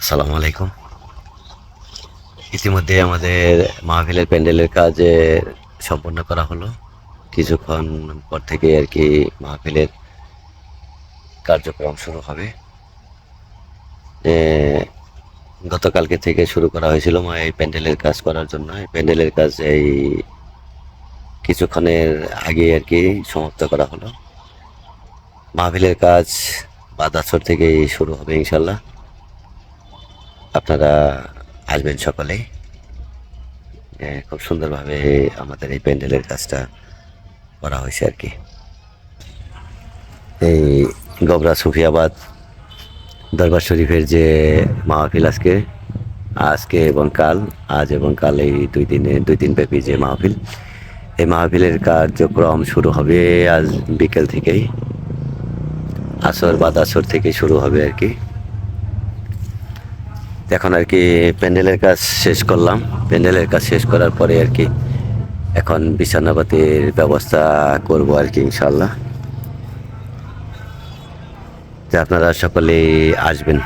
আসসালামু আলাইকুম। ইতিমধ্যে আমাদের মাহফিলের প্যান্ডেলের কাজ সম্পন্ন করা হলো। কিছুক্ষণ পর থেকে আর কি মাহফিলের কার্যক্রম শুরু হবে। গতকালকে থেকে শুরু করা হয়েছিল মা, এই প্যান্ডেলের কাজ করার জন্য। এই প্যান্ডেলের কাজ এই কিছুক্ষণের আগে আর কি সমাপ্ত করা হলো। মাহফিলের কাজ বাদাছর থেকেই শুরু হবে ইনশাল্লাহ। আপনারা আসবেন সকলেই এ, খুব সুন্দরভাবে আমাদের এই প্যান্ডেলের কাজটা করা হয়েছে আর কি। এই গবরা সুফিয়াবাদ দরবার শরীফের যে মাহফিল আজকে আজকে এবং কাল আজ এবং কাল এই দুই দিনে দুই দিন ব্যাপী যে মাহফিল এই মাহফিলের কার্যক্রম শুরু হবে আজ বিকেল থেকেই। আসর বাদ আসর থেকে শুরু হবে আর কি। এখন আর কি প্যান্ডেলের কাজ শেষ করলাম। প্যান্ডেলের কাজ শেষ করার পরে আর কি এখন বিছানাপাতির ব্যবস্থা করব আর কি ইনশাল্লাহ যে আপনারা সকলেই আসবেন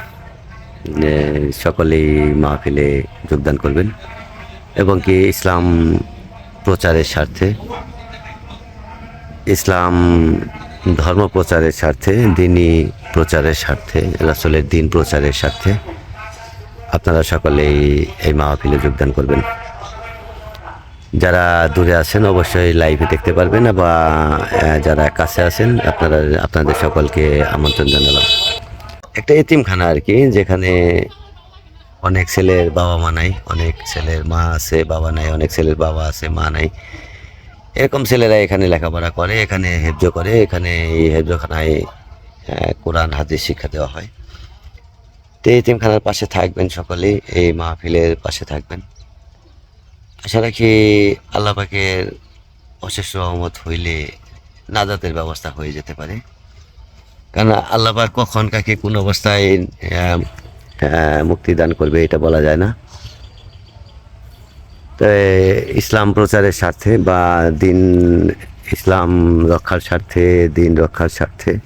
সকলেই মাহফিলে যোগদান করবেন এবং কি ইসলাম প্রচারের স্বার্থে, ইসলাম ধর্ম প্রচারের স্বার্থে দিনই প্রচারের স্বার্থে, রাসলের দিন প্রচারের স্বার্থে আপনারা সকলেই এই মাহফিলে যোগদান করবেন। যারা দূরে আছেন অবশ্যই লাইভে দেখতে পারবেন বা যারা কাছে আছেন, আপনারা, আপনাদের সকলকে আমন্ত্রণ জানালাম। একটা এতিমখানা আর কি, যেখানে অনেক ছেলের বাবা মা নাই, অনেক ছেলের মা আছে, বাবা নাই, অনেক ছেলের বাবা আছে, মা নাই। এরকম ছেলেরা এখানে লেখাপড়া করে, এখানে হেফজ করে, এখানে এই হেফজখানায় কোরআন, হাদিস শিক্ষা দেওয়া হয়। তো এতিমখানার পাশে থাকবেন সকলেই এই মাহফিলের পাশে থাকবেন। আশা রাখি আল্লাহ পাকের অশেষ রহমত হইলে নাজাতের ব্যবস্থা হয়ে যেতে পারে। কারণ আল্লাহ পাক কখন কাকে কোন অবস্থায় আহ, আহ, মুক্তি দান করবে এটা বলা যায় না। তো ইসলাম প্রচারের স্বার্থে বা দিন ইসলাম রক্ষার স্বার্থে দিন রক্ষার স্বার্থে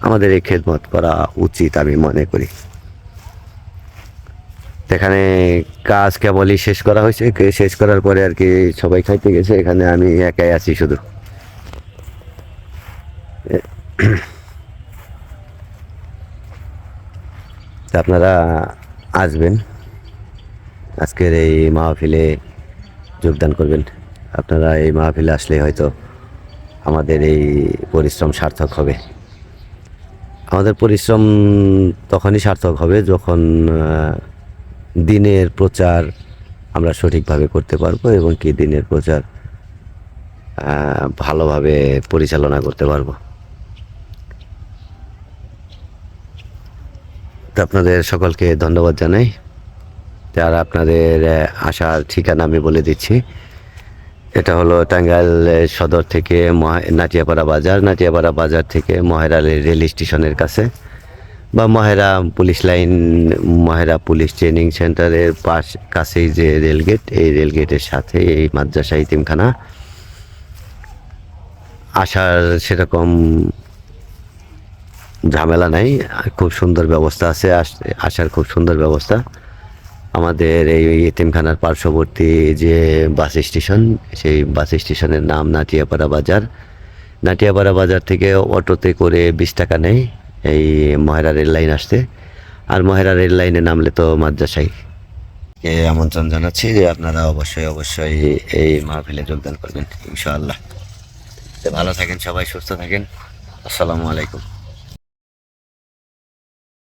আমাদের এই খেদমত করা উচিত আমি মনে করি। এখানে কাজ কেবলই শেষ করা হয়েছে শেষ করার পরে আর কি সবাই খাইতে গেছে, এখানে আমি একাই আছি শুধু। আপনারা আসবেন, আজকের এই মাহফিলে যোগদান করবেন। আপনারা এই মাহফিলে আসলে হয়তো আমাদের এই পরিশ্রম সার্থক হবে। আমাদের পরিশ্রম তখনই সার্থক হবে যখন দিনের প্রচার আমরা সঠিকভাবে করতে পারব এবং কি দিনের প্রচার ভালোভাবে পরিচালনা করতে পারব। তো আপনাদের সকলকে ধন্যবাদ জানাই। আর আপনাদের আসার ঠিকানা আমি বলে দিচ্ছি। এটা হলো টাঙ্গাইল সদর থেকে নাটিয়াপাড়া বাজার। নাটিয়াপাড়া বাজার থেকে মহেরা রে- রেল স্টেশনের কাছে। বা Mahera police line Mahera police training সেন্টারের পাশ, কাছেই যে রেলগেট, এই রেলগেটের সাথে এই মাদ্রাসা ইতিমখানা। আসার সেরকম ঝামেলা নাই, খুব সুন্দর ব্যবস্থা আছে, আস- আসার খুব সুন্দর ব্যবস্থা। আমাদের এই ইতিমখানার পার্শ্ববর্তী যে বাস স্টেশন, সেই বাস স্টেশনের নাম নাটিয়াপাড়া বাজার। নাটিয়াপাড়া বাজার থেকে অটোতে করে বিশ টাকা নেয়। এই মহেরা রেল লাইন আসতে আর মহেরা রেল লাইনে নামলে তো মাদ্রাসাই। এ আমন্ত্রণ জানাচ্ছি যে আপনারা অবশ্যই অবশ্যই এই মাহফিলে যোগদান করবেন, ইনশাআল্লাহ। ভালো থাকেন সবাই, সুস্থ থাকেন। আসসালামু আলাইকুম।